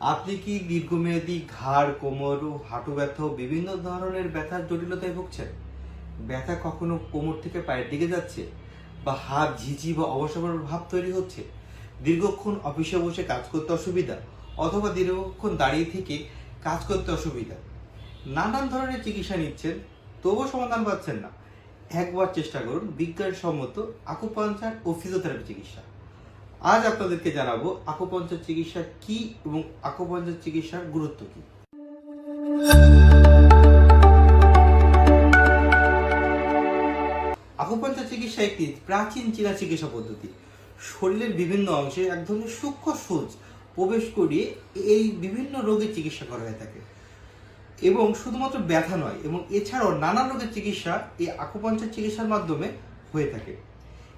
আপনি কি দীর্ঘমেয়াদী ঘাড়, কোমর ও হাঁটু ব্যথা বিভিন্ন ধরনের ব্যথার জটিলতায় ভুগছেন? ব্যথা কখনো কোমর থেকে পায়ের দিকে যাচ্ছে বা হাত ঝিঝি বা অবসর ভাব তৈরি হচ্ছে? দীর্ঘক্ষণ অফিসে বসে কাজ করতে অসুবিধা অথবা দীর্ঘক্ষণ দাঁড়িয়ে থেকে কাজ করতে অসুবিধা? নানান ধরনের চিকিৎসা নিচ্ছেন, তবুও সমাধান পাচ্ছেন না। একবার চেষ্টা করুন, বিজ্ঞানসম্মত, আকুপাঞ্চার ও ফিজিওথেরাপি চিকিৎসা। আজ আপনাদেরকে জানাব আকুপাঞ্চার চিকিৎসা কি এবং আকুপাঞ্চার চিকিৎসার গুরুত্ব কি? আকুপাঞ্চার চিকিৎসা একটি প্রাচীন চীনা চিকিৎসা পদ্ধতি। শরীরের বিভিন্ন অংশে এক ধরনের সূক্ষ্ম সূচ প্রবেশ করিয়ে এই বিভিন্ন রোগের চিকিৎসা করা হয়ে থাকে। এবং শুধুমাত্র ব্যথা নয়, এবং এছাড়াও নানা রোগের চিকিৎসা এই আকুপাঞ্চার চিকিৎসার মাধ্যমে হয়ে থাকে।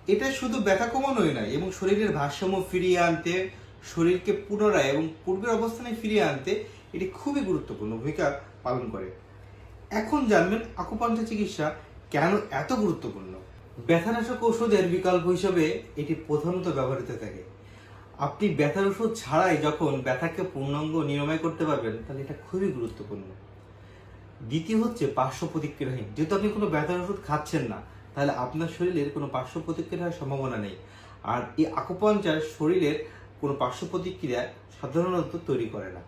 এটা শুধু ব্যথা কমানোই নয় এবং শরীরের ভারসাম্য ফিরিয়ে আনতে, শরীরকে পুনরায় এবং পূর্বের অবস্থানে ফিরিয়ে আনতে এটি খুবই গুরুত্বপূর্ণ ভূমিকা পালন করে। এখন জানবেন আকুপাঞ্চার চিকিৎসা কেন এত গুরুত্বপূর্ণ। ব্যথানাশক ওষুধের বিকল্প হিসেবে এটি প্রধানত ব্যবহৃত থাকে। আপনি ব্যথার ওষুধ ছাড়াই যখন ব্যথাকে পূর্ণাঙ্গ নিরাময় করতে পারবেন, তাহলে এটা খুবই গুরুত্বপূর্ণ। দ্বিতীয় হচ্ছে পার্শ্ব প্রতিক্রিয়াহীন। যেহেতু আপনি কোনো ব্যথার ওষুধ খাচ্ছেন না তাহলে আপনার শরীরের কোনো পার্শ্ব প্রতিক্রিয়া হওয়ার সম্ভাবনা নেই। আর এই আকুপাঞ্চার শরীরের কোনো পার্শ্ব প্রতিক্রিয়া সাধারণত তৈরি করে না।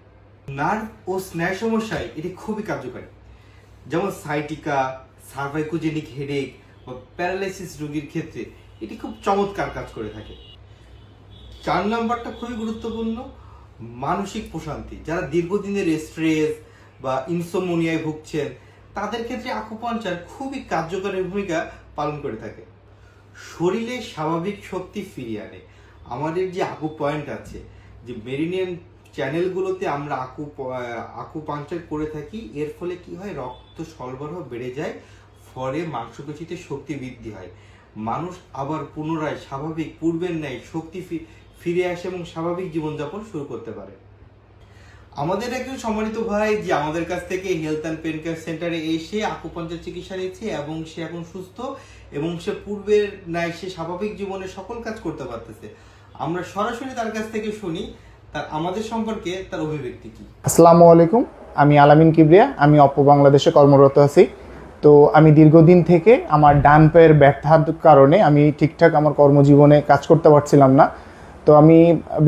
নার্ভ ও স্নায়ু সমস্যায় এটি খুবই কার্যকারী। যেমন সাইটিকা সার্ভাইকোজেনিক হেডেক বা প্যারালাইসিস রোগীর ক্ষেত্রে এটি খুব চমৎকার কাজ করে থাকে। চার নাম্বারটা খুবই গুরুত্বপূর্ণ, মানসিক প্রশান্তি। যারা দীর্ঘদিনের স্ট্রেস বা ইনসোমোনিয়ায় ভুগছেন, তাদের ক্ষেত্রে আকুপাঞ্চার খুবই কার্যকরী ভূমিকা পালন করে থাকে। শরীরে স্বাভাবিক শক্তি ফিরিয়ে আনে। আমাদের যে আকু পয়েন্ট আছে, যে মেরিনিয়ান চ্যানেলগুলোতে আমরা আকু আকু পাঞ্চার করে থাকি, এর ফলে কি হয়? রক্ত সরবরাহ বেড়ে যায়, ফলে মাংসপেশিতে শক্তি বৃদ্ধি হয়। মানুষ আবার পুনরায় স্বাভাবিক পূর্বের ন্যায় শক্তি ফিরে আসে এবং স্বাভাবিক জীবনযাপন শুরু করতে পারে। আমাদের একজন সম্মানিত ভাই যে আমাদের কাছ থেকে হেলথ অ্যান্ড পেন কেয়ার সেন্টারে এসে আকুপাঞ্চার চিকিৎসা নিচ্ছে এবং সে এখন সুস্থ এবং সে পূর্বের ন্যায় সে স্বাভাবিক জীবনে সকল কাজ করতে পারতেছে। আমরা সরাসরি তার কাছ থেকে শুনি, তার আমাদের সম্পর্কে তার অভিব্যক্তি কি? আসসালামু আলাইকুম, আমি আলামিন কিবরিয়া, আমি অপ্প বাংলাদেশে কর্মরত আছি। তো আমি দীর্ঘদিন থেকে আমার ডান পায়ের ব্যথার কারণে আমি ঠিকঠাক আমার কর্মজীবনে কাজ করতে পারছিলাম না। তো আমি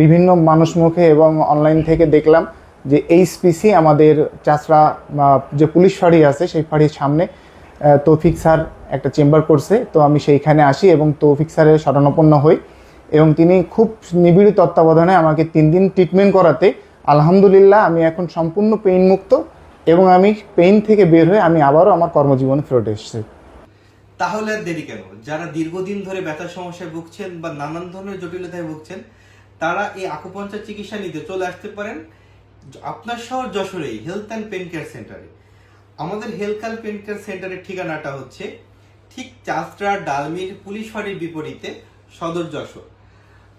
বিভিন্ন মানুষ মুখে এবং অনলাইন থেকে দেখলাম যে এইচপিসি আমাদের চাষরা যে পুলিশ ফাঁড়ি আছে, সেই ফাঁড়ির সামনে তৌফিক স্যার একটা চেম্বার করছে। তো আমি সেইখানে আসি এবং তৌফিক স্যারের শরণাপন্ন হই এবং তিনি খুব নিবিড় তত্ত্বাবধানে আমাকে তিন দিন ট্রিটমেন্ট করাতে, আলহামদুলিল্লাহ আমি এখন সম্পূর্ণ পেইন মুক্ত এবং আমি পেইন থেকে বের হয়ে আমি আবারও আমার কর্মজীবনে ফেরত এসেছি। তাহলে আর দেরি কেন? যারা দীর্ঘদিন ধরে ব্যথার সমস্যায় ভুগছেন বা নানান ধরনের জটিলতায় ভুগছেন, তারা এই আকুপঞ্চার চিকিৎসা নিতে চলে আসতে পারেন। আপনার শহর যশোরেই হেলথ অ্যান্ড পেন কেয়ার সেন্টারে আমাদের হেলথ অ্যান্ড পেন কেয়ার সেন্টারের ঠিকানাটা হচ্ছে ঠিক চাষরা ডালমির পুলিশ ফাঁড়ির বিপরীতে সদর যশোর।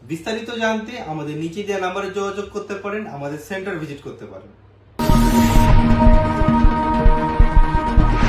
বিস্তারিত জানতে আমাদের নিচে দেওয়া নাম্বারে যোগাযোগ করতে পারেন, আমাদের সেন্টার ভিজিট করতে পারেন।